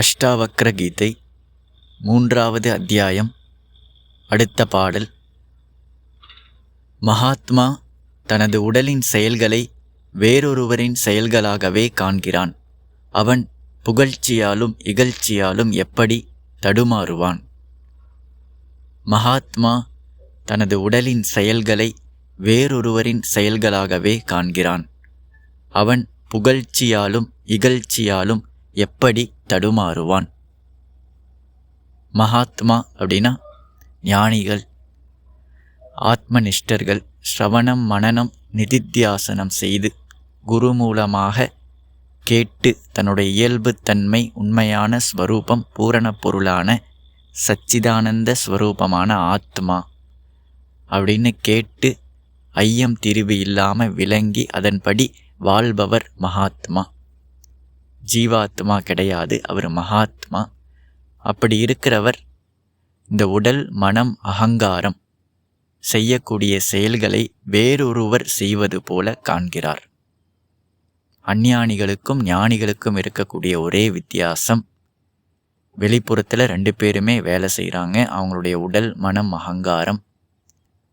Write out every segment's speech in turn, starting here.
அஷ்டாவக்ர கீதை மூன்றாவது அத்தியாயம் அடுத்த பாடல். மகாத்மா தனது உடலின் செயல்களை வேறொருவரின் செயல்களாகவே காண்கிறான். அவன் புகழ்ச்சியாலும் இகழ்ச்சியாலும் எப்படி தடுமாறுவான்? மகாத்மா தனது உடலின் செயல்களை வேறொருவரின் செயல்களாகவே காண்கிறான். அவன் புகழ்ச்சியாலும் இகழ்ச்சியாலும் எப்படி தடுமாறுவான்? மகாத்மா அப்படின்னா ஞானிகள் ஆத்மனிஷ்டர்கள் ஸ்ரவணம் மனனம் நிதித்தியாசனம் செய்து குரு மூலமாக கேட்டு தன்னுடைய இயல்புத்தன்மை உண்மையான ஸ்வரூபம் பூரண பொருளான சச்சிதானந்த ஸ்வரூபமான ஆத்மா அப்படின்னு கேட்டு ஐயம் திரிவு இல்லாமல் விளங்கி அதன்படி வாழ்பவர் மகாத்மா. ஜீவாத்மா கிடையாது அவர் மகாத்மா. அப்படி இருக்கிறவர் இந்த உடல் மனம் அகங்காரம் செய்யக்கூடிய செயல்களை வேறொருவர் செய்வது போல காண்கிறார். அஞ்ஞானிகளுக்கும் ஞானிகளுக்கும் இருக்கக்கூடிய ஒரே வித்தியாசம் வெளிப்புறத்தில் ரெண்டு பேருமே வேலை செய்கிறாங்க அவங்களுடைய உடல் மனம் அகங்காரம்.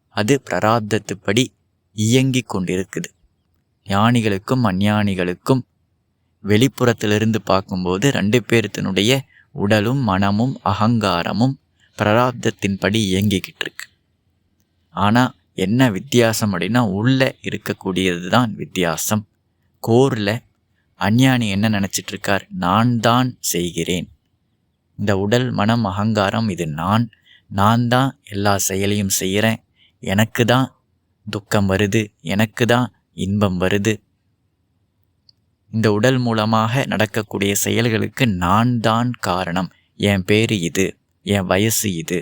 அது பிராரப்தத்துப்படி இயங்கி கொண்டிருக்குது. ஞானிகளுக்கும் அஞ்ஞானிகளுக்கும் வெளிப்புறத்திலிருந்து பார்க்கும்போது ரெண்டு பேர்த்தினுடைய உடலும் மனமும் அகங்காரமும் பிராரப்தத்தின்படி இயங்கிக்கிட்டு இருக்கு ஆனால் என்ன வித்தியாசம் அப்படின்னா உள்ளே இருக்கக்கூடியது தான் வித்தியாசம். கோரில் அஞ்ஞானி என்ன நினச்சிட்டு இருக்கார் நான் தான் செய்கிறேன். இந்த உடல் மனம் அகங்காரம் இது நான். நான் தான் எல்லா செயலையும் செய்கிறேன் எனக்கு தான் துக்கம் வருது. எனக்கு தான் இன்பம் வருது. இந்த உடல் மூலமாக நடக்கக்கூடிய செயல்களுக்கு நான் தான் காரணம். என் பேர் இது என் வயசு இது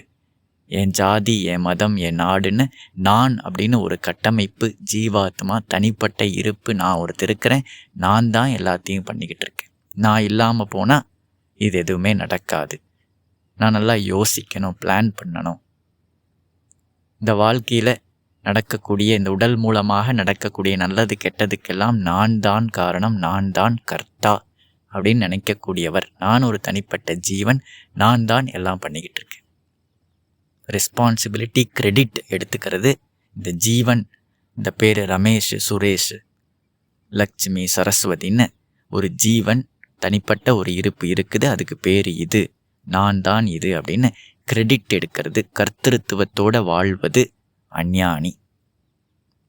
என் ஜாதி என் மதம் என் நாடுன்னு நான் அப்படின்னு ஒரு கட்டமைப்பு ஜீவாத்மா தனிப்பட்ட இருப்பு நான் ஒருத்தர் இருக்கிறேன். நான் தான் எல்லாத்தையும் பண்ணிக்கிட்டு இருக்கேன். நான் இல்லாமல் போனால் இது எதுவுமே நடக்காது. நான் நல்லா யோசிக்கணும் பிளான் பண்ணணும். இந்த வாழ்க்கையில் நடக்கக்கூடிய இந்த உடல் மூலமாக நடக்கக்கூடிய நல்லது கெட்டதுக்கெல்லாம் நான் தான் காரணம் நான் தான் கர்த்தா அப்படின்னு நினைக்கக்கூடியவர். நான் ஒரு தனிப்பட்ட ஜீவன் நான் தான் எல்லாம் பண்ணிக்கிட்டு இருக்கேன். ரெஸ்பான்சிபிலிட்டி கிரெடிட் எடுத்துக்கிறது இந்த ஜீவன். இந்த பேர் ரமேஷ் சுரேஷ் லக்ஷ்மி சரஸ்வதின்னு ஒரு ஜீவன் தனிப்பட்ட ஒரு இருப்பு இருக்குது அதுக்கு பேர் இது. நான் தான் இது அப்படின்னு கிரெடிட் எடுக்கிறது கர்த்தருத்துவத்தோட வாழ்வது அஞ்ஞானி.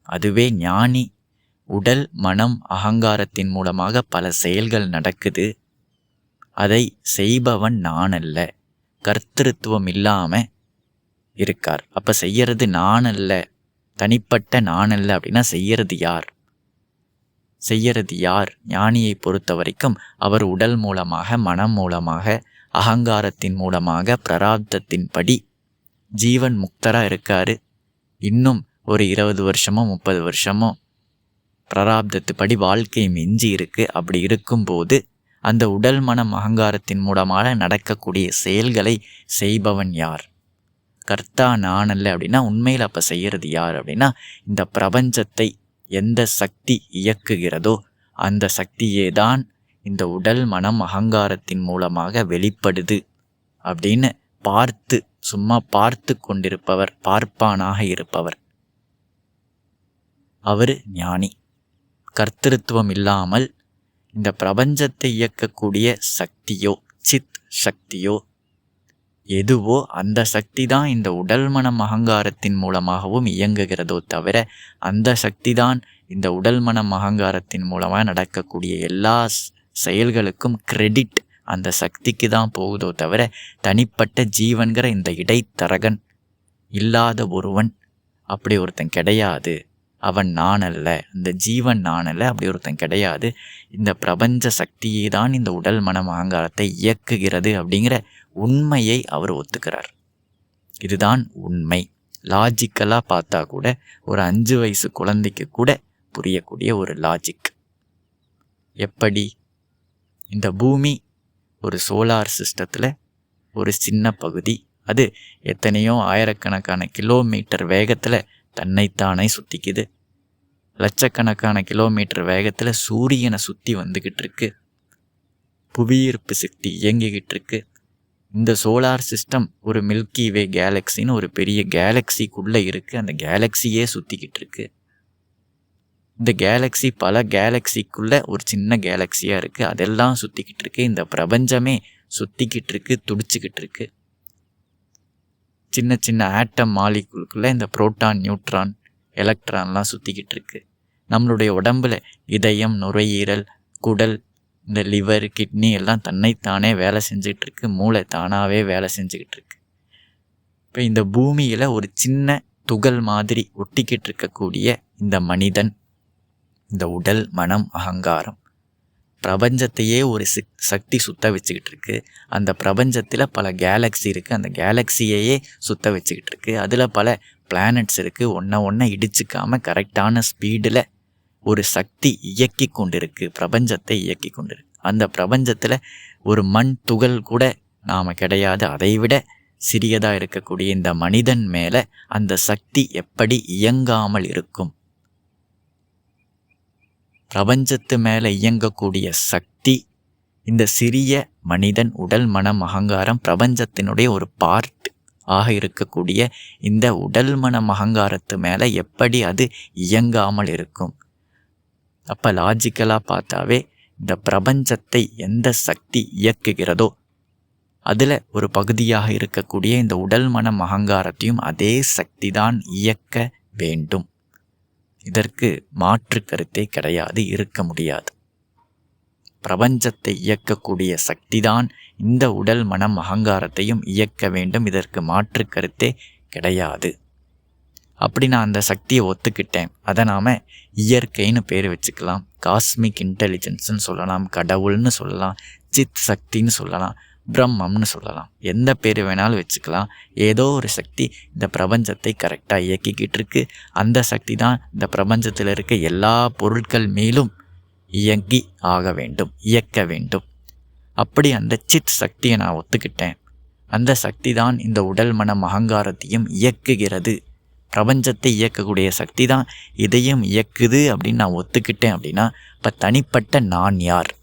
அதுவே ஞானி உடல் மனம் அகங்காரத்தின் மூலமாக பல செயல்கள் நடக்குது. அதை செய்பவன் நான் அல்ல கர்த்தருத்துவம் இல்லாமல் இருக்கார். அப்போ செய்யறது நான் அல்ல தனிப்பட்ட நான் அல்ல அப்படின்னா செய்யறது யார்? செய்யறது யார்? ஞானியை பொறுத்த வரைக்கும் அவர் உடல் மூலமாக மனம் மூலமாக அகங்காரத்தின் மூலமாக பிரராப்தத்தின் படி ஜீவன் முக்தராக இருக்காரு. இன்னும் ஒரு இருபது வருஷமோ முப்பது வருஷமோ பிரராப்தத்துப்படி வாழ்க்கை மிஞ்சி இருக்கு அப்படி இருக்கும்போது அந்த உடல் மனம் அகங்காரத்தின் மூலமாக நடக்கக்கூடிய செயல்களை செய்பவன் யார்? கர்த்தா நான் அல்ல அப்படின்னா உண்மையில் அப்போ செய்கிறது யார் அப்படின்னா இந்த பிரபஞ்சத்தை எந்த சக்தி இயக்குகிறதோ அந்த சக்தியே தான் இந்த உடல் மனம் அகங்காரத்தின் மூலமாக வெளிப்படுது அப்படின்னு பார்த்து சும்மா பார்த்து கொண்டிருப்பவர் பார்ப்பானாக இருப்பவர். அவர் ஞானி. கர்த்திருத்துவம் இல்லாமல் இந்த பிரபஞ்சத்தை இயக்கக்கூடிய சக்தியோ சித் சக்தியோ எதுவோ அந்த சக்தி தான் இந்த உடல் மனம் அகங்காரத்தின் மூலமாகவும் இயங்குகிறதோ தவிர அந்த சக்தி தான் இந்த உடல் மனம் அகங்காரத்தின் மூலமாக நடக்கக்கூடிய எல்லா செயல்களுக்கும் கிரெடிட் அந்த சக்திக்கு தான் போகுதோ தவிர தனிப்பட்ட ஜீவன்கிற இந்த இடைத்தரகன் இல்லாத ஒருவன் அப்படி ஒருத்தன் கிடையாது. அவன் நான் அல்ல. இந்த ஜீவன் நான் அல்ல. அப்படி ஒருத்தன் கிடையாது. இந்த பிரபஞ்ச சக்தியே தான் இந்த உடல் மனம் அகங்காரத்தை இயக்குகிறது அப்படிங்கிற உண்மையை அவர் ஒத்துக்கிறார். இதுதான் உண்மை. லாஜிக்கலாக பார்த்தா கூட ஒரு அஞ்சு வயசு குழந்தைக்கு கூட புரியக்கூடிய ஒரு லாஜிக் எப்படி? இந்த பூமி ஒரு சோலார் சிஸ்டத்தில் ஒரு சின்ன பகுதி. அது எத்தனையோ ஆயிரக்கணக்கான கிலோமீட்டர் வேகத்தில் தன்னைத்தானே சுற்றிக்குது லட்சக்கணக்கான கிலோமீட்டர் வேகத்தில் சூரியனை சுற்றி வந்துக்கிட்டு இருக்கு புவியீர்ப்பு சக்தி இயங்கிக்கிட்டு இருக்கு இந்த சோலார் சிஸ்டம் ஒரு மில்கி வே கேலக்சின்னு ஒரு பெரிய கேலக்சிக்குள்ளே இருக்குது அந்த கேலக்சியே சுற்றிக்கிட்டு இருக்குது இந்த கேலக்ஸி பல கேலக்ஸிக்குள்ளே ஒரு சின்ன கேலக்ஸியாக இருக்குது அதெல்லாம் சுற்றிக்கிட்டு இருக்கு. இந்த பிரபஞ்சமே சுற்றிக்கிட்டு இருக்கு துடிச்சிக்கிட்டு இருக்கு. சின்ன சின்ன ஆட்டம் மாலிகுலுக்குள்ளே இந்த புரோட்டான் நியூட்ரான் எலக்ட்ரான்லாம் சுற்றிக்கிட்டு இருக்கு. நம்மளுடைய உடம்புல இதயம் நுரையீரல் குடல் இந்த லிவர் கிட்னி எல்லாம் தன்னைத்தானே வேலை செஞ்சுக்கிட்டு இருக்கு. மூளை தானாகவே வேலை செஞ்சுக்கிட்டு இருக்கு. இப்போ இந்த பூமியில் ஒரு சின்ன துகள் மாதிரி ஒட்டிக்கிட்டு இருக்கக்கூடிய இந்த மனிதன் இந்த உடல் மனம் அகங்காரம் பிரபஞ்சத்தையே ஒரு சக்தி சுத்த வச்சுக்கிட்டு இருக்கு அந்த பிரபஞ்சத்தில் பல கேலக்ஸி இருக்குது அந்த கேலக்ஸியையே சுத்த வச்சுக்கிட்டு இருக்கு அதில் பல பிளானட்ஸ் இருக்குது ஒன்றை ஒன்றை இடிச்சுக்காமல் கரெக்டான ஸ்பீடில் ஒரு சக்தி இயக்கி கொண்டிருக்கு. பிரபஞ்சத்தை இயக்கி கொண்டிருக்கு. அந்த பிரபஞ்சத்தில் ஒரு மண் துகள் கூட நாம் கிடையாது. அதைவிட சிறியதாக இருக்கக்கூடிய இந்த மனிதன் மேலே அந்த சக்தி எப்படி இயங்காமல் இருக்கும்? பிரபஞ்சத்து மேலே இயங்கக்கூடிய சக்தி இந்த சிறிய மனிதன் உடல் மனம் அகங்காரம் பிரபஞ்சத்தினுடைய ஒரு பார்ட் ஆக இருக்கக்கூடிய இந்த உடல் மனம் அகங்காரத்து மேலே எப்படி அது இயங்காமல் இருக்கும்? அப்போ லாஜிக்கலாக பார்த்தாவே இந்த பிரபஞ்சத்தை எந்த சக்தி இயக்குகிறதோ அதில் ஒரு பகுதியாக இருக்கக்கூடிய இந்த உடல் மனம் அகங்காரத்தையும் அதே சக்தி தான் இயக்க வேண்டும். இதற்கு மாற்று கருத்தே கிடையாது இருக்க முடியாது. பிரபஞ்சத்தை இயக்கக்கூடிய சக்திதான் இந்த உடல் மனம் அகங்காரத்தையும் இயக்க வேண்டும் இதற்கு மாற்று கருத்தே கிடையாது. அப்படி நான் அந்த சக்தியை ஒத்துக்கிட்டேன். அதை நாம் இயற்கைன்னு பேர் வச்சுக்கலாம். காஸ்மிக் இன்டெலிஜென்ஸ்னு சொல்லலாம் கடவுள்னு சொல்லலாம் சித் சக்தின்னு சொல்லலாம். பிரம்மம்னு சொல்லலாம். எந்த பேர் வேணாலும் வச்சுக்கலாம். ஏதோ ஒரு சக்தி இந்த பிரபஞ்சத்தை கரெக்டாக இயக்கிக்கிட்டு இருக்கு. அந்த சக்தி தான் இந்த பிரபஞ்சத்தில் இருக்க எல்லா பொருட்கள் மேலும் இயங்கி ஆக வேண்டும் இயக்க வேண்டும். அப்படி அந்த சித் சக்தியை நான் ஒத்துக்கிட்டேன். அந்த சக்தி தான் இந்த உடல் மனம் அகங்காரத்தையும் இயக்குகிறது. பிரபஞ்சத்தை இயக்கக்கூடிய சக்தி தான் இதையும் இயக்குது அப்படின்னு நான் ஒத்துக்கிட்டேன் அப்படின்னா இப்போ தனிப்பட்ட நான் யார்?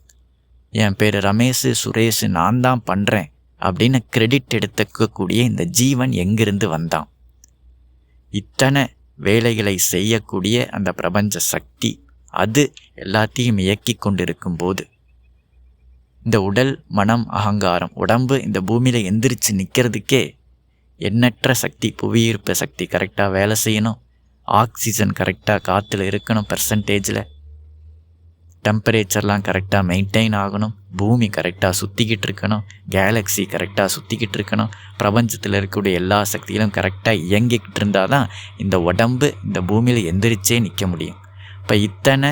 என் பேர் ரமேஷ் சுரேஷ் நான் தான் பண்ணுறேன் அப்படின்னு கிரெடிட் எடுத்துக்கக்கூடிய இந்த ஜீவன் எங்கிருந்து வந்தான்? இத்தனை வேலைகளை செய்யக்கூடிய அந்த பிரபஞ்ச சக்தி அது எல்லாத்தையும் இயக்கி கொண்டிருக்கும் போது இந்த உடல் மனம் அகங்காரம் உடம்பு இந்த பூமியில் எந்திரிச்சு நிற்கிறதுக்கே எண்ணற்ற சக்தி புவியீர்ப்பு சக்தி கரெக்டாக வேலை செய்யணும் ஆக்சிஜன் கரெக்டாக காற்றுல இருக்கணும் பர்சன்டேஜில் டெம்பரேச்சர்லாம் கரெக்டாக மெயின்டைன் ஆகணும். பூமி கரெக்டாக சுற்றிக்கிட்டு இருக்கணும். கேலக்ஸி கரெக்டாக சுற்றிக்கிட்டு இருக்கணும். பிரபஞ்சத்தில் இருக்கக்கூடிய எல்லா சக்திகளும் கரெக்டாக இயங்கிக்கிட்டு இருந்தால் தான் இந்த உடம்பு இந்த பூமியில் எந்திரிச்சே நிற்க முடியும். இப்போ இத்தனை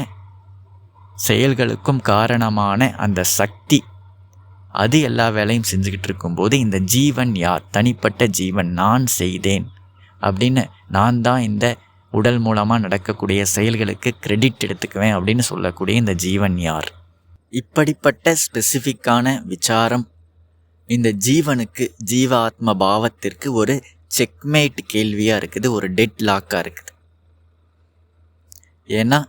செயல்களுக்கும் காரணமான அந்த சக்தி அது எல்லா வேலையும் செஞ்சுக்கிட்டு இருக்கும்போது இந்த ஜீவன் யார் தனிப்பட்ட ஜீவன் நான் செய்தேன் அப்படின்னு நான் தான் இந்த உடல் மூலமாக நடக்கக்கூடிய செயல்களுக்கு கிரெடிட் எடுத்துக்குவேன் அப்படின்னு சொல்லக்கூடிய இந்த ஜீவன் யார்? இப்படிப்பட்ட ஸ்பெசிஃபிக்கான விசாரம் இந்த ஜீவனுக்கு ஜீவாத்ம பாவத்திற்கு ஒரு செக்மேட் கேள்வியாக இருக்குது ஒரு டெட் லாக்காக இருக்குது. ஏன்னா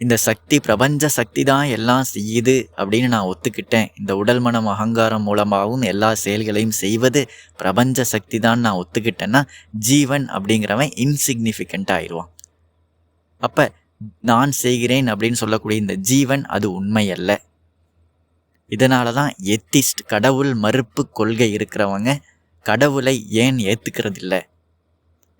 இந்த சக்தி பிரபஞ்ச சக்தி தான் எல்லாம் செய்யுது அப்படின்னு நான் ஒத்துக்கிட்டேன். இந்த உடல் மனம் அகங்காரம் மூலமாகவும் எல்லா செயல்களையும் செய்வது பிரபஞ்ச சக்தி தான் நான் ஒத்துக்கிட்டேன்னா ஜீவன் அப்படிங்கிறவன் இன்சிக்னிஃபிகண்ட் ஆயிடுவான். அப்போ நான் செய்கிறேன் அப்படின்னு சொல்லக்கூடிய இந்த ஜீவன் அது உண்மை அல்ல இதனால தான் எத்திஸ்ட் கடவுள் மறுப்பு கொள்கை இருக்கிறவங்க கடவுளை ஏன் ஏற்றுக்கிறதில்லை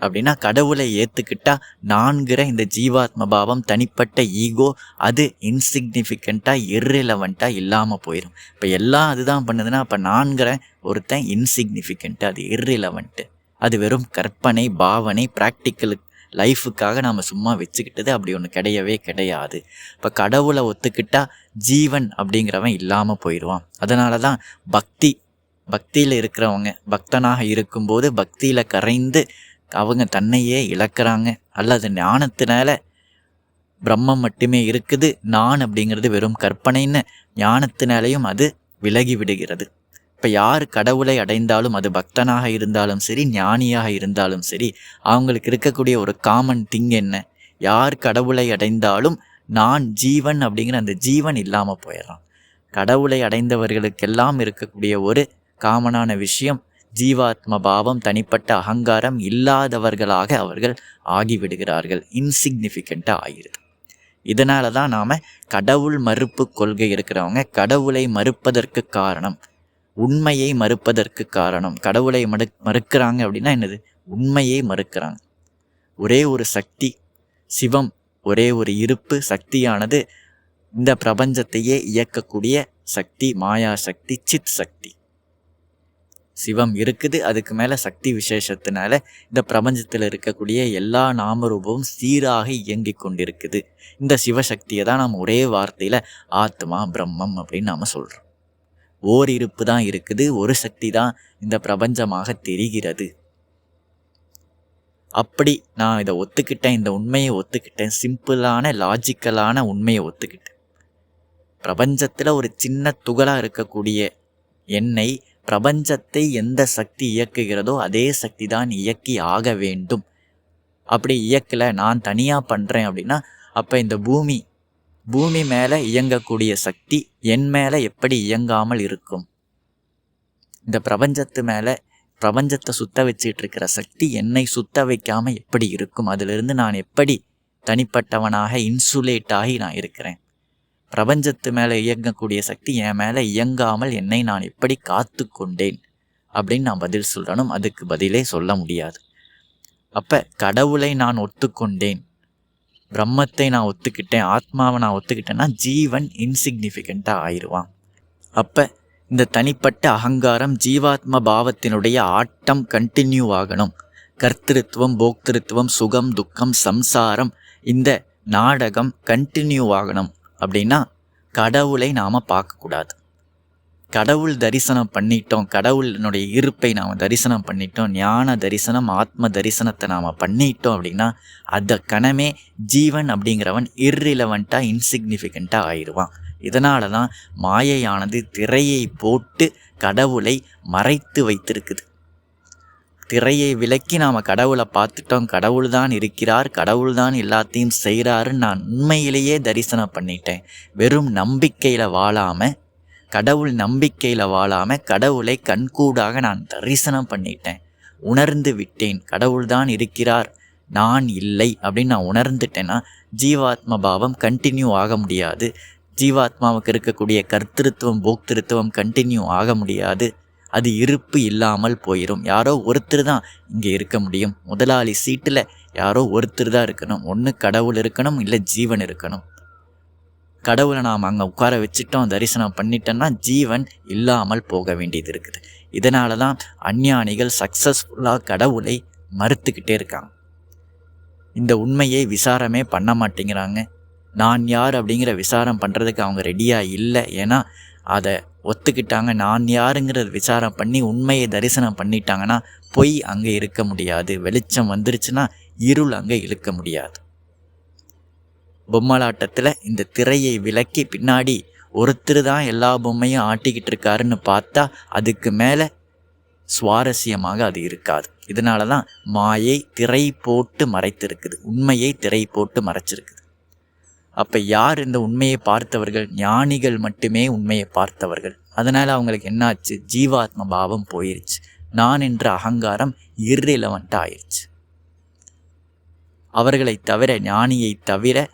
அப்படின்னா கடவுளை ஏற்றுக்கிட்டா நான்கிற இந்த ஜீவாத்ம பாவம் தனிப்பட்ட ஈகோ அது இன்சிக்னிஃபிகண்ட்டாக இர்ரிலவெண்ட்டாக இல்லாமல் போயிடும் இப்போ எல்லாம் அதுதான் பண்ணுதுன்னா அப்போ நான்கிற ஒருத்தன் இன்சிக்னிஃபிகண்ட்டு அது இர்ரிலவெண்ட்டு அது வெறும் கற்பனை பாவனை ப்ராக்டிக்கலுக்கு லைஃபுக்காக நாம் சும்மா வச்சுக்கிட்டது அப்படி ஒன்று கிடையவே கிடையாது. இப்போ கடவுளை ஒத்துக்கிட்டா ஜீவன் அப்படிங்கிறவன் இல்லாமல் போயிடுவான். அதனால தான் பக்தி பக்தியில் இருக்கிறவங்க பக்தனாக இருக்கும்போது பக்தியில் கரைந்து அவங்க தன்னையே இழக்கிறாங்க. அல்லது ஞானத்தினால பிரம்மம் மட்டுமே இருக்குது. நான் அப்படிங்கிறது வெறும் கற்பனைன்னு ஞானத்தினாலேயும் அது விலகி விடுகிறது. இப்போ யார் கடவுளை அடைந்தாலும் அது பக்தனாக இருந்தாலும் சரி ஞானியாக இருந்தாலும் சரி அவங்களுக்கு இருக்கக்கூடிய ஒரு காமன் திங் என்ன? யார் கடவுளை அடைந்தாலும் நான் ஜீவன் அப்படிங்கிற அந்த ஜீவன் இல்லாமல் போயிடுறான். கடவுளை அடைந்தவர்களுக்கெல்லாம் இருக்கக்கூடிய ஒரு காமனான விஷயம் ஜீவாத்ம பாவம் தனிப்பட்ட அகங்காரம் இல்லாதவர்களாக அவர்கள் ஆகிவிடுகிறார்கள். இன்சிக்னிஃபிகண்ட்டாக ஆகிடுது இதனால தான் நாம் கடவுள் மறுப்பு கொள்கை இருக்கிறவங்க கடவுளை மறுப்பதற்கு காரணம் உண்மையை மறுப்பதற்கு காரணம். கடவுளை மறு மறுக்கிறாங்க அப்படின்னா என்னது? உண்மையை மறுக்கிறாங்க. ஒரே ஒரு சக்தி சிவம் ஒரே ஒரு இருப்பு சக்தியானது இந்த பிரபஞ்சத்தையே இயக்கக்கூடிய சக்தி மாயா சக்தி சித் சக்தி. சிவம் இருக்குது. அதுக்கு மேலே சக்தி விசேஷத்தினால இந்த பிரபஞ்சத்தில் இருக்கக்கூடிய எல்லா நாமரூபமும் சீராக இயங்கி கொண்டிருக்குது. இந்த சிவசக்தியை தான் நாம் ஒரே வார்த்தையில் ஆத்மா பிரம்மம் அப்படின்னு நாம் சொல்கிறோம் ஓர் இருப்பு தான் இருக்குது. ஒரு சக்தி தான் இந்த பிரபஞ்சமாக தெரிகிறது. அப்படி நான் இதை ஒத்துக்கிட்டேன். இந்த உண்மையை ஒத்துக்கிட்டேன். சிம்பிளான லாஜிக்கலான உண்மையை ஒத்துக்கிட்டேன். பிரபஞ்சத்தில் ஒரு சின்ன துகளாக இருக்கக்கூடிய என்னை பிரபஞ்சத்தை எந்த சக்தி இயக்குகிறதோ அதே சக்தி தான் இயக்கி ஆக வேண்டும். அப்படி இயக்கலை நான் தனியாக பண்ணுறேன் அப்படின்னா அப்போ இந்த பூமி பூமி மேலே இயங்கக்கூடிய சக்தி என் மேலே எப்படி இயங்காமல் இருக்கும்? இந்த பிரபஞ்சத்து மேலே பிரபஞ்சத்தை சுத்த வச்சிட்டு இருக்கிற சக்தி என்னை சுத்த வைக்காமல் எப்படி இருக்கும்? அதிலிருந்து நான் எப்படி தனிப்பட்டவனாக இன்சுலேட் ஆகி நான் இருக்கிறேன்? பிரபஞ்சத்து மேலே இயங்கக்கூடிய சக்தி என் மேலே இயங்காமல் என்னை நான் எப்படி காத்து கொண்டேன் அப்படின்னு நான் பதில் சொல்லணும் அதுக்கு பதிலே சொல்ல முடியாது. அப்போ கடவுளை நான் ஒத்துக்கொண்டேன். பிரம்மத்தை நான் ஒத்துக்கிட்டேன். ஆத்மாவை நான் ஒத்துக்கிட்டேன்னா ஜீவன் இன்சிக்னிஃபிகண்ட்டாக ஆயிடுவான். அப்போ இந்த தனிப்பட்ட அகங்காரம் ஜீவாத்ம பாவத்தினுடைய ஆட்டம் கண்டினியூ ஆகணும். கர்த்திருத்துவம் போக்திருத்துவம் சுகம் துக்கம் சம்சாரம் இந்த நாடகம் கண்டினியூ ஆகணும். அப்படின்னா கடவுளை நாம் பார்க்கக்கூடாது. கடவுள் தரிசனம் பண்ணிட்டோம் கடவுளினுடைய இருப்பை நாம் தரிசனம் பண்ணிட்டோம் ஞான தரிசனம் ஆத்ம தரிசனத்தை நாம் பண்ணிட்டோம் அப்படின்னா அந்த கணமே ஜீவன் அப்படிங்கிறவன் இர்ரிலவெண்ட்டாக இன்சிக்னிஃபிகண்ட்டாக ஆயிடுவான். இதனால தான் மாயையானது திரையை போட்டு கடவுளை மறைத்து வைத்திருக்குது. திரையை விலக்கி நாம் கடவுளை பார்த்துட்டோம். கடவுள் தான் இருக்கிறார் கடவுள் தான் எல்லாத்தையும் செய்கிறாருன்னு நான் உண்மையிலேயே தரிசனம் பண்ணிட்டேன். வெறும் நம்பிக்கையில் வாழாமல் கடவுள் நம்பிக்கையில் வாழாமல் கடவுளை கண்கூடாக நான் தரிசனம் பண்ணிட்டேன். உணர்ந்து விட்டேன் கடவுள் தான் இருக்கிறார் நான் இல்லை அப்படின்னு நான் உணர்ந்துட்டேன்னா ஜீவாத்ம பாவம் கண்டினியூ ஆக முடியாது. ஜீவாத்மாவுக்கு இருக்கக்கூடிய கர்த்திருத்துவம் போக்திருத்துவம் கண்டினியூ ஆக முடியாது. அது இருப்பு இல்லாமல் போயிடும் யாரோ ஒருத்தர் தான் இங்கே இருக்க முடியும். முதலாளி சீட்டில் யாரோ ஒருத்தர் தான் இருக்கணும். ஒன்று கடவுள் இருக்கணும் இல்லை ஜீவன் இருக்கணும். கடவுளை நாம் அங்கே உட்கார வச்சுட்டோம் தரிசனம் பண்ணிட்டோம்னா ஜீவன் இல்லாமல் போக வேண்டியது இருக்குது. இதனால தான் அஞ்ஞானிகள் சக்ஸஸ்ஃபுல்லாக கடவுளை மறுத்துக்கிட்டே இருக்காங்க. இந்த உண்மையை விசாரமே பண்ண மாட்டேங்கிறாங்க. நான் யார் அப்படிங்கிற விசாரம் பண்ணுறதுக்கு அவங்க ரெடியாக இல்லை. ஏன்னா அதை ஒத்துக்கிட்டாங்க. நான் யாருங்கிறத விசாரம் பண்ணி உண்மையை தரிசனம் பண்ணிட்டாங்கன்னா பொய் அங்கே இருக்க முடியாது. வெளிச்சம் வந்துருச்சுன்னா இருள் அங்கே இழுக்க முடியாது. பொம்மலாட்டத்தில் இந்த திரையை விலக்கி பின்னாடி ஒருத்தர் தான் எல்லா பொம்மையும் ஆட்டிக்கிட்டு இருக்காருன்னு பார்த்தா அதுக்கு மேலே சுவாரஸ்யமாக அது இருக்காது. இதனால தான் மாயை திரை போட்டு மறைத்திருக்குது. உண்மையை திரை போட்டு மறைச்சிருக்குது. அப்போ யார் இந்த உண்மையை பார்த்தவர்கள்? ஞானிகள் மட்டுமே உண்மையை பார்த்தவர்கள். அதனால் அவங்களுக்கு என்னாச்சு? ஜீவாத்ம பாவம் போயிருச்சு. நான் என்ற அகங்காரம் இர்ரிலவெண்ட் ஆயிடுச்சு அவர்களை தவிர ஞானியை தவிர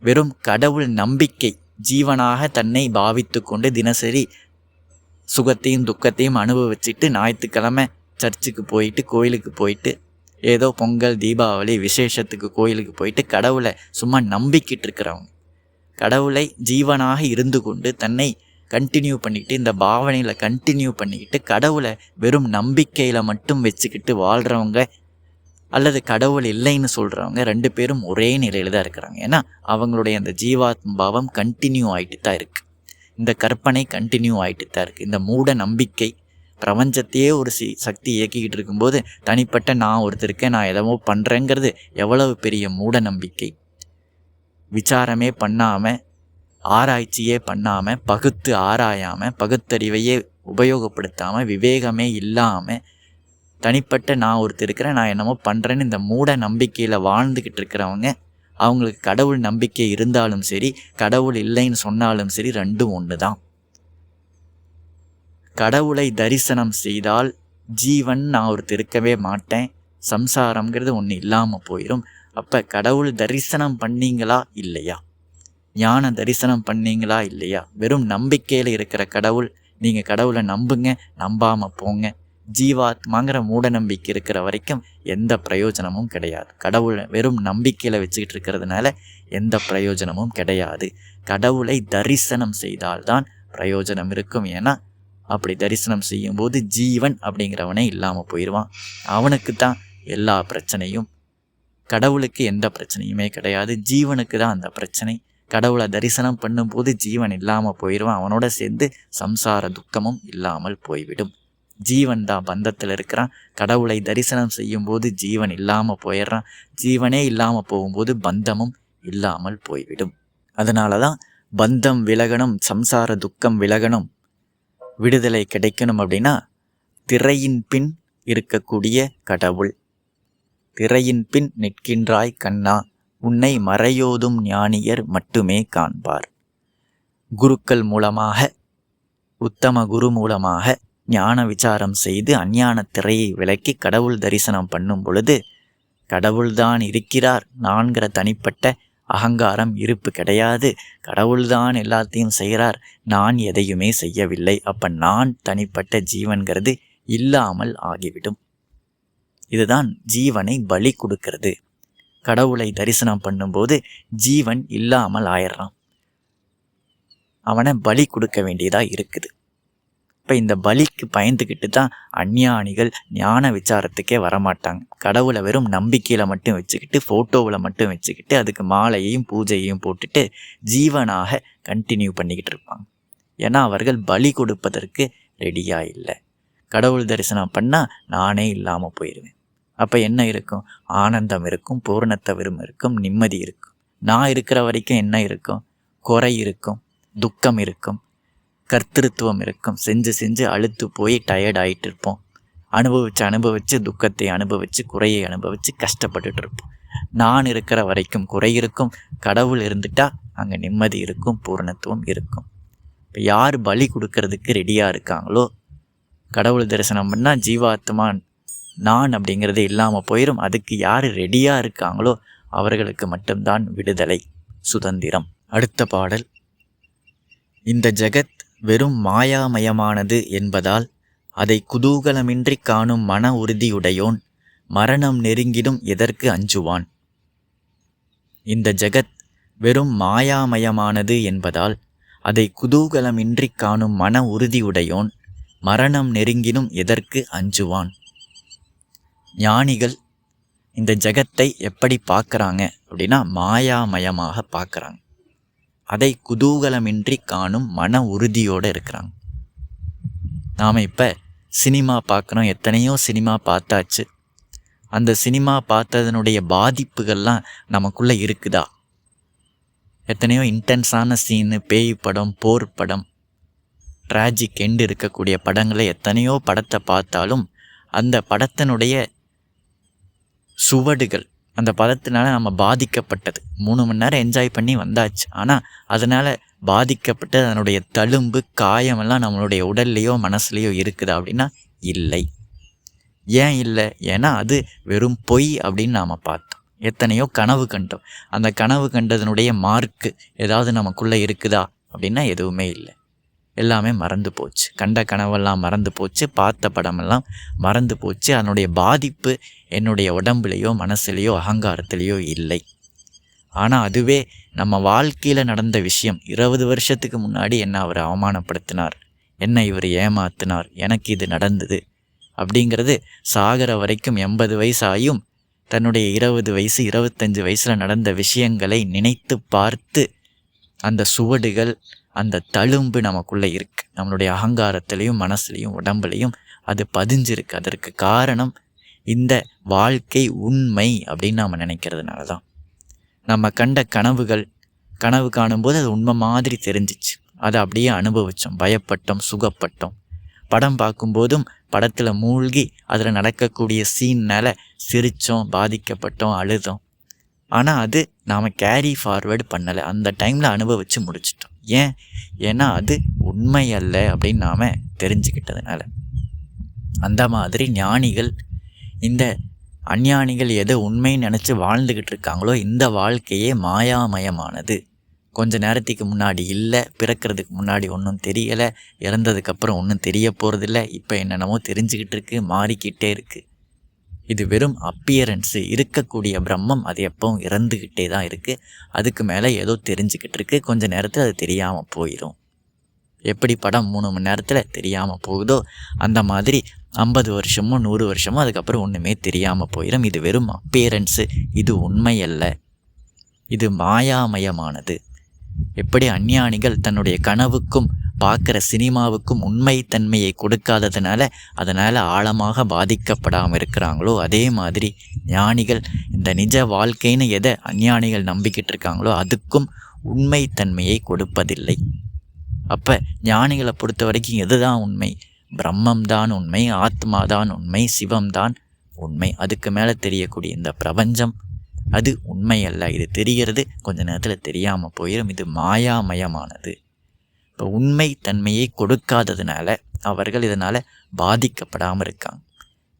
வெறும் கடவுள் நம்பிக்கை ஜீவனாக தன்னை பாவித்து கொண்டு தினசரி சுகத்தையும் துக்கத்தையும் அனுபவிச்சுட்டு ஞாயிற்றுக்கிழமை சர்ச்சுக்கு போயிட்டு கோயிலுக்கு போயிட்டு ஏதோ பொங்கல் தீபாவளி விசேஷத்துக்கு கோயிலுக்கு போயிட்டு கடவுளை சும்மா நம்பிக்கிட்டு இருக்கிறவங்க கடவுளை ஜீவனாக இருந்து கொண்டு தன்னை கண்டினியூ பண்ணிக்கிட்டு இந்த பாவனையில் கண்டினியூ பண்ணிக்கிட்டு கடவுளை வெறும் நம்பிக்கையில் மட்டும் வச்சுக்கிட்டு வாழ்கிறவங்க அல்லது கடவுள் இல்லைன்னு சொல்கிறவங்க ரெண்டு பேரும் ஒரே நிலையில் தான் இருக்கிறாங்க. ஏன்னா அவங்களுடைய அந்த ஜீவாத்ம பாவம் கண்டினியூ ஆகிட்டு தான் இருக்குது இந்த கற்பனை கண்டினியூ ஆகிட்டு தான் இருக்குது இந்த மூட நம்பிக்கை பிரபஞ்சத்தையே ஒரு சி சக்தி இயக்கிக்கிட்டு இருக்கும்போது தனிப்பட்ட நான் ஒருத்தருக்கேன் நான் எதவோ பண்ணுறேங்கிறது எவ்வளவு பெரிய மூட நம்பிக்கை விசாரமே பண்ணாமல் ஆராய்ச்சியே பண்ணாமல் பகுத்து ஆராயாமல் பகுத்தறிவையே உபயோகப்படுத்தாமல் விவேகமே இல்லாமல் தனிப்பட்ட நான் ஒருத்தர் இருக்கிறேன் நான் என்னமோ பண்ணுறேன்னு இந்த மூட நம்பிக்கையில் வாழ்ந்துக்கிட்டு இருக்கிறவங்க அவங்களுக்கு கடவுள் நம்பிக்கை இருந்தாலும் சரி கடவுள் இல்லைன்னு சொன்னாலும் சரி ரெண்டும் ஒன்று தான் கடவுளை தரிசனம் செய்தால் ஜீவன் நான் ஒருத்தர் இருக்கவே மாட்டேன். சம்சாரம்ங்கிறது ஒன்று இல்லாமல் போயிடும் அப்போ கடவுள் தரிசனம் பண்ணீங்களா இல்லையா? ஞான தரிசனம் பண்ணீங்களா இல்லையா? வெறும் நம்பிக்கையில் இருக்கிற கடவுள் நீங்கள் கடவுளை நம்புங்க நம்பாமல் போங்க. ஜீவாத்மாங்கிற மூட நம்பிக்கை இருக்கிற வரைக்கும் எந்த பிரயோஜனமும் கிடையாது. கடவுளை வெறும் நம்பிக்கையில் வச்சுக்கிட்டு இருக்கிறதுனால எந்த பிரயோஜனமும் கிடையாது. கடவுளை தரிசனம் செய்தால்தான் பிரயோஜனம் இருக்கும். ஏன்னா அப்படி தரிசனம் செய்யும்போது ஜீவன் அப்படிங்கிறவனே இல்லாமல் போயிடுவான் அவனுக்கு தான் எல்லா பிரச்சனையும் கடவுளுக்கு எந்த பிரச்சனையுமே கிடையாது. ஜீவனுக்கு தான் அந்த பிரச்சனை. கடவுளை தரிசனம் பண்ணும்போது ஜீவன் இல்லாமல் போயிடுவான் அவனோட சேர்ந்து சம்சார துக்கமும் இல்லாமல் போய்விடும். ஜீவன் தான் பந்தத்தில் இருக்கிறான். கடவுளை தரிசனம் செய்யும்போது ஜீவன் இல்லாமல் போயிடுறான். ஜீவனே இல்லாமல் போகும்போது பந்தமும் இல்லாமல் போய்விடும். அதனால தான் பந்தம் விலகணும் சம்சார துக்கம் விலகணும். விடுதலை கிடைக்கணும் அப்படின்னா திரையின் பின் இருக்கக்கூடிய கடவுள். திரையின் பின் நிற்கின்றாய் கண்ணா உன்னை மறையோதும் ஞானியர் மட்டுமே காண்பார். குருக்கள் மூலமாக உத்தம குரு மூலமாக ஞான விசாரம் செய்து அஞ்ஞான திரையை விலக்கி கடவுள் தரிசனம் பண்ணும் பொழுது கடவுள்தான் இருக்கிறார் நான்கிற தனிப்பட்ட அகங்காரம் இருப்பு கிடையாது. கடவுள்தான் எல்லாத்தையும் செய்கிறார். நான் எதையுமே செய்யவில்லை. அப்போ நான் தனிப்பட்ட ஜீவன்கிறது இல்லாமல் ஆகிவிடும். இதுதான் ஜீவனை பலி கொடுக்கிறது. கடவுளை தரிசனம் பண்ணும்போது ஜீவன் இல்லாமல் ஆயிடுறான். அவனை பலி கொடுக்க வேண்டியதாக இருக்குது. இப்போ இந்த பலிக்கு பயந்துக்கிட்டு தான் அஞ்ஞானிகள் ஞான விசாரத்துக்கே வரமாட்டாங்க. கடவுளை வெறும் நம்பிக்கையில் மட்டும் வச்சுக்கிட்டு ஃபோட்டோவில் மட்டும் வச்சுக்கிட்டு அதுக்கு மாலையையும் பூஜையையும் போட்டுட்டு ஜீவனாக கண்டினியூ பண்ணிக்கிட்டு இருப்பாங்க. ஏன்னா அவர்கள் பலி கொடுப்பதற்கு ரெடியாக இல்லை. கடவுள் தரிசனம் பண்ணால் நானே இல்லாமல் போயிடுவேன் அப்போ என்ன இருக்கும்? ஆனந்தம் இருக்கும் பூர்ணத்தவிரும் இருக்கும் நிம்மதி இருக்கும். நான் இருக்கிற வரைக்கும் என்ன இருக்கும்? குறை இருக்கும் துக்கம் இருக்கும். கர்த்திருத்துவம் இருக்கும். செஞ்சு செஞ்சு அழுத்து போய் டயர்ட் ஆகிட்டு இருப்போம். அனுபவித்து அனுபவித்து துக்கத்தை அனுபவித்து குறையை அனுபவித்து கஷ்டப்பட்டுட்டு இருப்போம். நான் இருக்கிற வரைக்கும் குறை இருக்கும். கடவுள் இருந்துட்டால் அங்கே நிம்மதி இருக்கும் பூரணத்துவம் இருக்கும். இப்போ யார் பலி கொடுக்கறதுக்கு ரெடியாக இருக்காங்களோ? கடவுள் தரிசனம் பண்ணால் ஜீவாத்மா நான் அப்படிங்கிறது இல்லாமல் போயிடும் அதுக்கு யார் ரெடியாக இருக்காங்களோ அவர்களுக்கு மட்டும்தான் விடுதலை சுதந்திரம். அடுத்த பாடல். இந்த ஜெகத் வெறும் மாயாமயமானது என்பதால் அதை குதூகலமின்றி காணும் மன உறுதியுடையோன் மரணம் நெருங்கிடும் எதற்கு அஞ்சுவான்? இந்த ஜெகத் வெறும் மாயாமயமானது என்பதால் அதை குதூகலமின்றி காணும் மன உறுதியுடையோன் மரணம் நெருங்கினும் எதற்கு அஞ்சுவான்? ஞானிகள் இந்த ஜெகத்தை எப்படி பார்க்குறாங்க அப்படின்னா மாயாமயமாக பார்க்குறாங்க. அதை குதூகலமின்றி காணும் மன உறுதியோடு இருக்கிறாங்க. நாம் இப்போ சினிமா பார்க்குறோம் எத்தனையோ சினிமா பார்த்தாச்சு. அந்த சினிமா பார்த்ததனுடைய பாதிப்புகள்லாம் நமக்குள்ளே இருக்குதா? எத்தனையோ இன்டென்ஸான சீனு பேய் படம் போர் படம் ட்ராஜிக் எண்டு இருக்கக்கூடிய படங்களை எத்தனையோ படத்தை பார்த்தாலும் அந்த படத்தினுடைய சுவடுகள் அந்த பதத்தினால நம்ம பாதிக்கப்பட்டது. மூணு மணி நேரம் என்ஜாய் பண்ணி வந்தாச்சு. ஆனால் அதனால் பாதிக்கப்பட்டு அதனுடைய தழும்பு காயமெல்லாம் நம்மளுடைய உடல்லையோ மனசுலையோ இருக்குதா அப்படின்னா இல்லை. ஏன் இல்லை? ஏன்னா அது வெறும் பொய் அப்படின்னு நாம் பார்த்தோம். எத்தனையோ கனவு கண்டோம். அந்த கனவு கண்டதனுடைய மார்க்கு ஏதாவது நமக்குள்ளே இருக்குதா அப்படின்னா எதுவுமே இல்லை. எல்லாமே மறந்து போச்சு. கண்ட கனவெல்லாம் மறந்து போச்சு. பார்த்த படமெல்லாம் மறந்து போச்சு. அதனுடைய பாதிப்பு என்னுடைய உடம்புலையோ மனசுலேயோ அகங்காரத்திலேயோ இல்லை. ஆனால் அதுவே நம்ம வாழ்க்கையில் நடந்த விஷயம். இருபது வருஷத்துக்கு முன்னாடி என்ன அவர் அவமானப்படுத்தினார்? என்ன இவர் ஏமாத்தினார்? எனக்கு இது நடந்தது. அப்படிங்கிறது சாகிற வரைக்கும் எண்பது வயசு ஆயும் தன்னுடைய இருபது வயசு இருபத்தஞ்சு வயசில் நடந்த விஷயங்களை நினைத்து பார்த்து அந்த சுவடுகள் அந்த தழும்பு நமக்குள்ளே இருக்குது நம்மளுடைய அகங்காரத்துலேயும் மனசுலேயும் உடம்புலையும் அது பதிஞ்சிருக்கு. அதற்கு காரணம் இந்த வாழ்க்கை உண்மை அப்படின்னு நாம் நினைக்கிறதுனால தான் நம்ம கண்ட கனவுகள் கனவு காணும்போது அது உண்மை மாதிரி தெரிஞ்சிச்சு. அதை அப்படியே அனுபவித்தோம் பயப்பட்டோம் சுகப்பட்டோம். படம் பார்க்கும்போதும் படத்தில் மூழ்கி அதில் நடக்கக்கூடிய சீன்னால் சிரித்தோம் பாதிக்கப்பட்டோம் அழுதோம். ஆனால் அது நாம் கேரி ஃபார்வேர்டு பண்ணலை. அந்த டைமில் அனுபவித்து முடிச்சிட்டோம். ஏன்? ஏன்னா அது உண்மை அல்ல அப்படின்னு நாம் தெரிஞ்சுக்கிட்டதுனால. அந்த மாதிரி ஞானிகள் இந்த அஞ்ஞானிகள் எதை உண்மைன்னு நினச்சி வாழ்ந்துக்கிட்டு இருக்காங்களோ இந்த வாழ்க்கையே மாயாமயமானது. கொஞ்ச நேரத்துக்கு முன்னாடி இல்லை பிறக்கிறதுக்கு முன்னாடி ஒன்றும் தெரியலை இறந்ததுக்கப்புறம் ஒன்றும் தெரிய போகிறதில்ல இப்போ என்னென்னமோ தெரிஞ்சுக்கிட்டு இருக்குது மாறிக்கிட்டே இருக்குது இது வெறும் அப்பியரன்ஸு இருக்கக்கூடிய பிரம்மம் அது எப்பவும் இறந்துக்கிட்டே தான் இருக்குது அதுக்கு மேலே ஏதோ தெரிஞ்சுக்கிட்டு இருக்கு. கொஞ்ச நேரத்தில் அது தெரியாமல் போயிடும் எப்படி படம் மூணு மணி நேரத்தில் தெரியாமல் போகுதோ அந்த மாதிரி ஐம்பது வருஷமோ நூறு வருஷமோ அதுக்கப்புறம் ஒன்றுமே தெரியாமல் போயிடும் இது வெறும் அப்பியரன்ஸு இது உண்மை அல்ல இது மாயாமயமானது. எப்படி அஞ்ஞானிகள் தன்னுடைய கனவுக்கும் பார்க்குற சினிமாவுக்கும் உண்மைத்தன்மையை கொடுக்காததுனால அதனால் ஆழமாக பாதிக்கப்படாமல் இருக்கிறாங்களோ அதே மாதிரி ஞானிகள் இந்த நிஜ வாழ்க்கைன்னு எதை அஞ்ஞானிகள் நம்பிக்கிட்டு இருக்காங்களோ அதுக்கும் உண்மைத்தன்மையை கொடுப்பதில்லை. அப்போ ஞானிகளை பொறுத்த வரைக்கும் எதுதான் உண்மை? பிரம்மம் தான் உண்மை ஆத்மா தான் உண்மை சிவம் தான் உண்மை. அதுக்கு மேலே தெரியக்கூடிய இந்த பிரபஞ்சம் அது உண்மை அல்ல இது தெரிகிறது. கொஞ்ச நேரத்தில் தெரியாமல் போயிடும் இது மாயாமயமானது. இப்போ உண்மை தன்மையை கொடுக்காததுனால அவர்கள் இதனால் பாதிக்கப்படாமல் இருக்காங்க.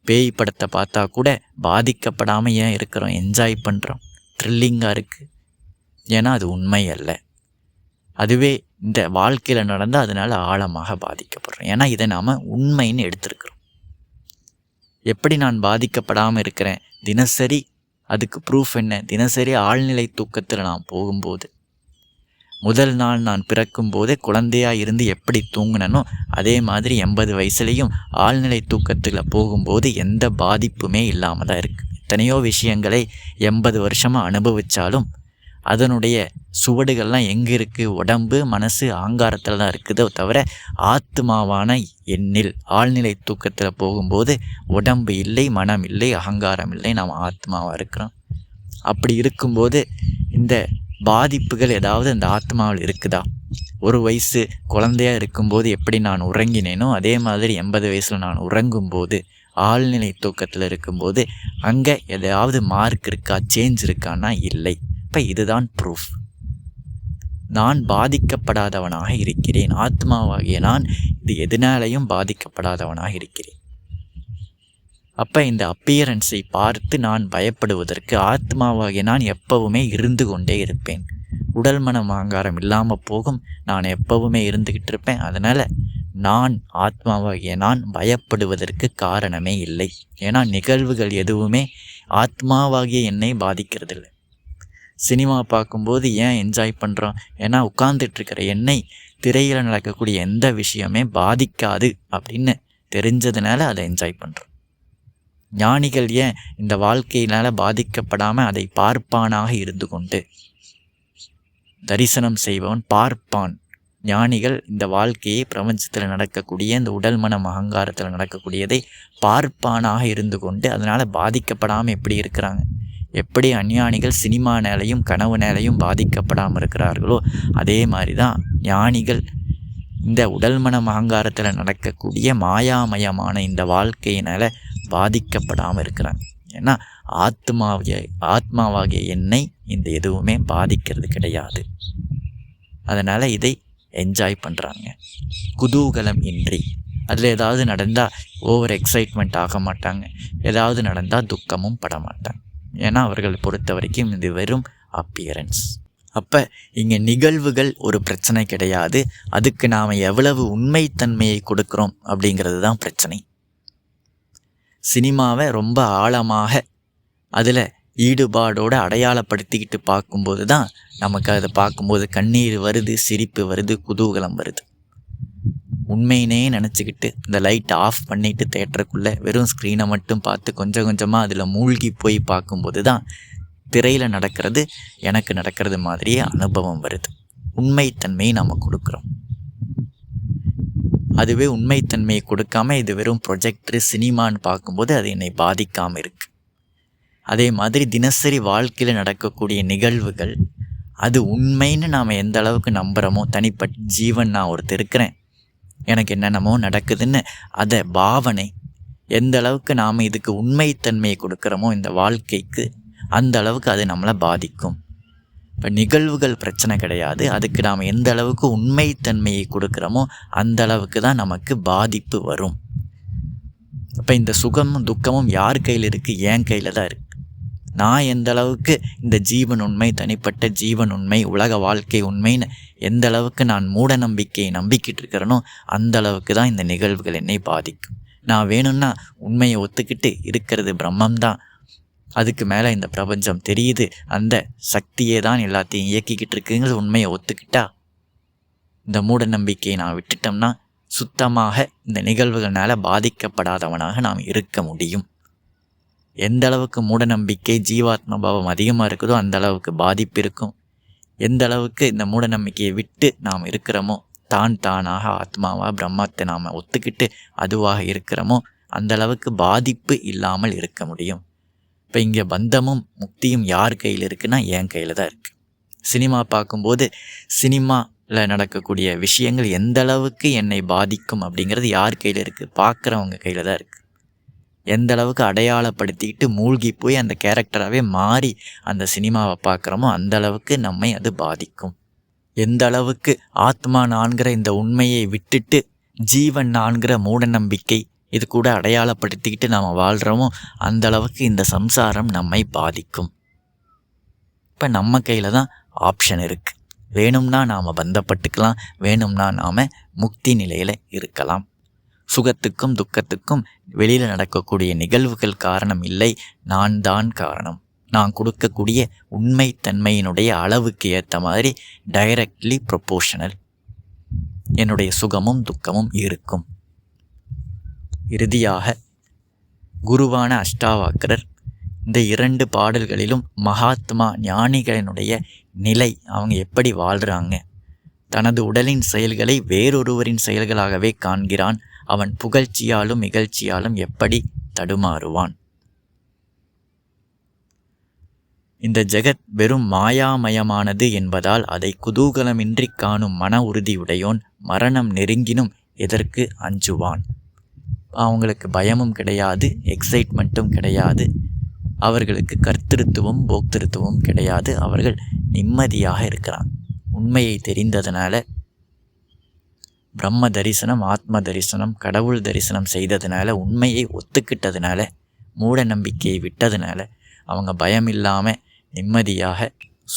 பேய் படத்தை பார்த்தா கூட பாதிக்கப்படாமல் ஏன் இருக்கிறோம்? என்ஜாய் பண்ணுறோம் த்ரில்லிங்காக இருக்குது ஏன்னா அது உண்மை அல்ல அதுவே இந்த வாழ்க்கையில் நடந்தால் அதனால் ஆழமாக பாதிக்கப்படுறோம். ஏன்னா இதை நாம் உண்மைன்னு எடுத்திருக்கிறோம். எப்படி நான் பாதிக்கப்படாமல் இருக்கிறேன்? தினசரி அதுக்கு ப்ரூஃப் என்ன? தினசரி ஆழ்நிலை தூக்கத்தில் நான் போகும்போது முதல் நாள் நான் பிறக்கும் போதே குழந்தையாக இருந்து எப்படி தூங்கினனோ அதே மாதிரி எண்பது வயசுலேயும் ஆழ்நிலை தூக்கத்தில் போகும்போது எந்த பாதிப்புமே இல்லாமல் தான் இருக்குது எத்தனையோ விஷயங்களை எண்பது வருஷமாக அனுபவித்தாலும் அதனுடைய சுவடுகள்லாம் எங்கே இருக்குது உடம்பு மனசு ஆங்காரத்தில் தான் இருக்குதோ தவிர ஆத்மாவான எண்ணில் ஆழ்நிலை தூக்கத்தில் போகும்போது உடம்பு இல்லை மனம் இல்லை அகங்காரம் இல்லை நாம் ஆத்மாவாக இருக்கிறோம். அப்படி இருக்கும்போது இந்த பாதிப்புகள் ஏதாவது அந்த ஆத்மாவில் இருக்குதா? ஒரு வயசு குழந்தையாக இருக்கும்போது எப்படி நான் உறங்கினேனோ அதே மாதிரி எண்பது வயசில் நான் உறங்கும்போது ஆழ்நிலை தூக்கத்தில் இருக்கும்போது அங்கே எதாவது மார்க் இருக்கா சேஞ்ச் இருக்கான்னா இல்லை. இப்போ இதுதான் ப்ரூஃப் நான் பாதிக்கப்படாதவனாக இருக்கிறேன். ஆத்மாவாகிய நான் இது எதனாலையும் பாதிக்கப்படாதவனாக இருக்கிறேன். அப்போ இந்த அப்பியரன்ஸை பார்த்து நான் பயப்படுவதற்கு ஆத்மாவாகிய நான் எப்பவுமே இருந்து கொண்டே இருப்பேன். உடல் மனம் ஆங்காரம் இல்லாமல் போகும். நான் எப்பவுமே இருந்துக்கிட்டு இருப்பேன். அதனால் நான் ஆத்மாவாகிய நான் பயப்படுவதற்கு காரணமே இல்லை. ஏன்னா நிகழ்வுகள் எதுவுமே ஆத்மாவாகிய என்னை பாதிக்கிறதில்லை. சினிமா பார்க்கும்போது ஏன் என்ஜாய் பண்ணுறோம் ஏன்னா உட்காந்துட்ருக்கிற என்னை திரையில் நடக்கக்கூடிய எந்த விஷயமே பாதிக்காது அப்படின்னு தெரிஞ்சதுனால அதை என்ஜாய் பண்ணுறோம் ஞானிகள் ஏன் இந்த வாழ்க்கையினால் பாதிக்கப்படாமல் அதை பார்ப்பானாக இருந்து கொண்டு தரிசனம் செய்பவன் பார்ப்பான். ஞானிகள் இந்த வாழ்க்கையை பிரபஞ்சத்தில் நடக்கக்கூடிய இந்த உடல் மனம் அகங்காரத்தில் நடக்கக்கூடியதை பார்ப்பானாக இருந்து கொண்டு அதனால் பாதிக்கப்படாமல் எப்படி இருக்கிறாங்க? எப்படி அஞ்ஞானிகள் சினிமா நேலையும் கனவு நேலையும் பாதிக்கப்படாமல் இருக்கிறார்களோ அதே மாதிரி தான் ஞானிகள் இந்த உடல் மனம் அகங்காரத்தில் நடக்கக்கூடிய மாயாமயமான இந்த வாழ்க்கையினால் பாதிக்கப்படாமல் இருக்கிறாங்க. ஏன்னா ஆத்மாவிய ஆத்மாவாகிய என்னை இந்த எதுவுமே பாதிக்கிறது கிடையாது. அதனால் இதை என்ஜாய் பண்ணுறாங்க குதூகலம் இன்றி. அதில் ஏதாவது நடந்தால் ஓவர் எக்ஸைட்மெண்ட் ஆக மாட்டாங்க. ஏதாவது நடந்தால் துக்கமும் பட மாட்டாங்க. ஏன்னா அவர்கள் பொறுத்த வரைக்கும் இது வெறும் அப்பியரன்ஸ் அப்போ இங்கே நிகழ்வுகள் ஒரு பிரச்சனை கிடையாது. அதுக்கு நாம் எவ்வளவு உண்மைத்தன்மையை கொடுக்குறோம் அப்படிங்கிறது தான் பிரச்சனை. சினிமாவை ரொம்ப ஆழமாக அதில் ஈடுபாடோடு அடையாளப்படுத்திக்கிட்டு பார்க்கும்போது தான் நமக்கு அதை பார்க்கும்போது கண்ணீர் வருது சிரிப்பு வருது குதூகலம் வருது. உண்மையினே நினச்சிக்கிட்டு இந்த லைட் ஆஃப் பண்ணிவிட்டு தேட்டருக்குள்ளே வெறும் ஸ்க்ரீனை மட்டும் பார்த்து கொஞ்சம் கொஞ்சமாக அதில் மூழ்கி போய் பார்க்கும்போது தான் திரையில் நடக்கிறது எனக்கு நடக்கிறது மாதிரியே அனுபவம் வருது. உண்மைத்தன்மையை நம்ம கொடுக்குறோம். அதுவே உண்மைத்தன்மையை கொடுக்காம இது வெறும் ப்ரொஜெக்டரு சினிமான்னு பார்க்கும்போது அது என்னை பாதிக்காமல் இருக்குது அதே மாதிரி தினசரி வாழ்க்கையில் நடக்கக்கூடிய நிகழ்வுகள் அது உண்மைன்னு நாம் எந்த அளவுக்கு நம்புகிறோமோ தனிப்பட்ட ஜீவன் நான் ஒருத்தர் இருக்கிறேன். எனக்கு என்னென்னமோ நடக்குதுன்னு அதை பாவனை எந்த அளவுக்கு நாம் இதுக்கு உண்மைத்தன்மையை கொடுக்குறோமோ இந்த வாழ்க்கைக்கு அந்த அளவுக்கு அது நம்மளை பாதிக்கும். இப்போ நிகழ்வுகள் பிரச்சனை கிடையாது அதுக்கு நாம் எந்த அளவுக்கு உண்மைத்தன்மையை கொடுக்குறோமோ அந்த அளவுக்கு தான் நமக்கு பாதிப்பு வரும். இப்போ இந்த சுகமும் துக்கமும் யார் கையில் இருக்குது என் கையில் தான் இருக்குது நான் எந்த அளவுக்கு இந்த ஜீவன் உண்மை தனிப்பட்ட ஜீவன் உண்மை உலக வாழ்க்கை உண்மைன்னு எந்த அளவுக்கு நான் மூட நம்பிக்கையை நம்பிக்கிட்டு இருக்கிறேனோ அந்த அளவுக்கு தான் இந்த நிகழ்வுகள் என்னை பாதிக்கும். நான் வேணும்னா உண்மையை ஒத்துக்கிட்டு இருக்கிறது பிரம்மம்தான். அதுக்கு மேலே இந்த பிரபஞ்சம் தெரியுது. அந்த சக்தியே தான் எல்லாத்தையும் இயக்கிக்கிட்டு இருக்குங்கிற உண்மையை ஒத்துக்கிட்டா? இந்த மூட நம்பிக்கையை நான் விட்டுட்டோம்னா சுத்தமாக இந்த நிகழ்வுகள்னால பாதிக்கப்படாதவனாக நாம் இருக்க முடியும். எந்த அளவுக்கு மூடநம்பிக்கை ஜீவாத்ம பாவம் அதிகமாக இருக்குதோ அந்த அளவுக்கு பாதிப்பு இருக்கும். எந்த அளவுக்கு இந்த மூடநம்பிக்கையை விட்டு நாம் இருக்கிறோமோ தான் தானாக ஆத்மாவாக பிரம்மத்தை நாம் ஒத்துக்கிட்டு அதுவாக இருக்கிறோமோ அந்த அளவுக்கு பாதிப்பு இல்லாமல் இருக்க முடியும். இப்போ இங்கே பந்தமும் முக்தியும் யார் கையில் இருக்குன்னா என் கையில் தான் இருக்குது சினிமா பார்க்கும்போது சினிமாவில் நடக்கக்கூடிய விஷயங்கள் எந்த அளவுக்கு என்னை பாதிக்கும் அப்படிங்கிறது யார் கையில் இருக்குது பார்க்குறவங்க கையில் தான் இருக்குது எந்த அளவுக்கு அடையாளப்படுத்திக்கிட்டு மூழ்கி போய் அந்த கேரக்டராகவே மாறி அந்த சினிமாவை பார்க்குறோமோ அந்த அளவுக்கு நம்மை அது பாதிக்கும். எந்த அளவுக்கு ஆத்மா நான்கிற இந்த உண்மையை விட்டுட்டு ஜீவன் நான்கிற மூட நம்பிக்கை இது கூட அடையாளப்படுத்திக்கிட்டு நாம் வாழ்கிறோமோ அந்த அளவுக்கு இந்த சம்சாரம் நம்மை பாதிக்கும். இப்போ நம்ம கையில் தான் ஆப்ஷன் இருக்குது வேணும்னா நாம் பந்தப்பட்டுக்கலாம் வேணும்னா நாம் முக்தி நிலையில் இருக்கலாம். சுகத்துக்கும் துக்கத்துக்கும் வெளியில் நடக்கக்கூடிய நிகழ்வுகள் காரணம் இல்லை. நான் தான் காரணம். நான் கொடுக்கக்கூடிய உண்மைத்தன்மையினுடைய அளவுக்கு ஏற்ற மாதிரி டைரக்ட்லி ப்ரொப்போஷனல் என்னுடைய சுகமும் துக்கமும் இருக்கும். இறுதியாக குருவான அஷ்டாவாக்கரர் இந்த இரண்டு பாடல்களிலும் மகாத்மா ஞானிகளினுடைய நிலை அவங்க எப்படி வாழ்கிறாங்க தனது உடலின் செயல்களை வேறொருவரின் செயல்களாகவே காண்கிறான். அவன் புகழ்ச்சியாலும் இகழ்ச்சியாலும் எப்படி தடுமாறுவான்? இந்த ஜெகத் வெறும் மாயாமயமானது என்பதால் அதை குதூகலமின்றி காணும் மன உறுதியுடையோன் மரணம் நெருங்கினும் எதற்கு அஞ்சுவான்? அவங்களுக்கு பயமும் கிடையாது எக்ஸைட்மெண்ட்டும் கிடையாது. அவர்களுக்கு கர்த்திருத்துவம் போக்திருத்துவம் கிடையாது. அவர்கள் நிம்மதியாக இருக்கிறான். உண்மையை தெரிந்ததுனால பிரம்ம தரிசனம் ஆத்ம தரிசனம் கடவுள் தரிசனம் செய்ததுனால உண்மையை ஒத்துக்கிட்டதுனால மூட நம்பிக்கையை விட்டதுனால அவங்க பயம் இல்லாமல் நிம்மதியாக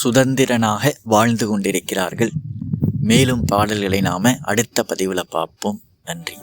சுதந்திரனாக வாழ்ந்து கொண்டிருக்கிறார்கள். மேலும் பாடல்களை நாம் அடுத்த பதிவில் பார்ப்போம். நன்றி.